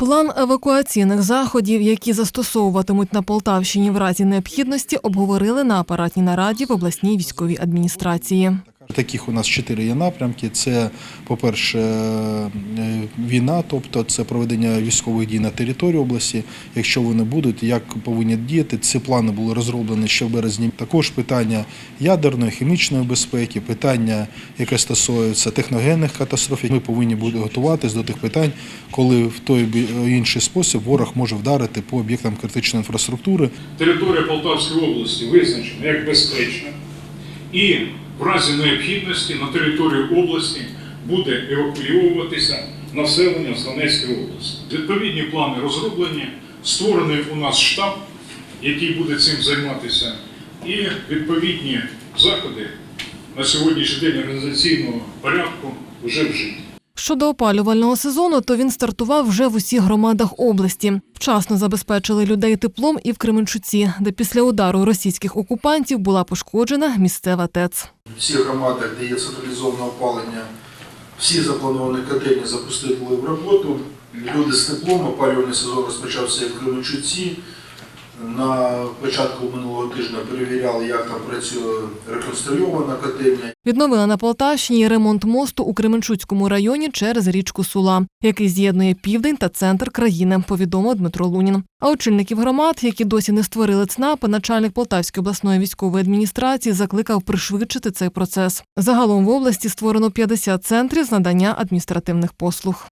План евакуаційних заходів, які застосовуватимуть на Полтавщині в разі необхідності, обговорили на апаратній нараді в обласній військовій адміністрації. Таких у нас чотири є напрямки. Це, по-перше, е, війна, тобто це проведення військових дій на території області. Якщо вони будуть, як повинні діяти. Ці плани були розроблені ще в березні. Також питання ядерної, хімічної безпеки, питання, яке стосується техногенних катастроф. Ми повинні бути готуватись до тих питань, коли в той інший спосіб ворог може вдарити по об'єктам критичної інфраструктури. Територія Полтавської області визначена як безпечна, і в разі необхідності на територію області буде евакуйовуватися населення з Донецької області. Відповідні плани розроблені, створений у нас штаб, який буде цим займатися, і відповідні заходи на сьогоднішній день організаційного порядку вже вжиті. Щодо опалювального сезону, то він стартував вже в усіх громадах області. Вчасно забезпечили людей теплом і в Кременчуці, де після удару російських окупантів була пошкоджена місцева ТЕЦ. В всіх громадах, де є централізоване опалення, всі заплановані котельні запустили в роботу. Люди з теплом, опалювальний сезон розпочався як в Кременчуці. На початку минулого тижня перевіряли, як там працює реконструйована котельня. Відновили на Полтавщині ремонт мосту у Кременчуцькому районі через річку Сула, який з'єднує південь та центр країни, повідомив Дмитро Лунін. А очільників громад, які досі не створили ЦНАПи, начальник Полтавської обласної військової адміністрації закликав пришвидшити цей процес. Загалом в області створено 50 центрів з надання адміністративних послуг.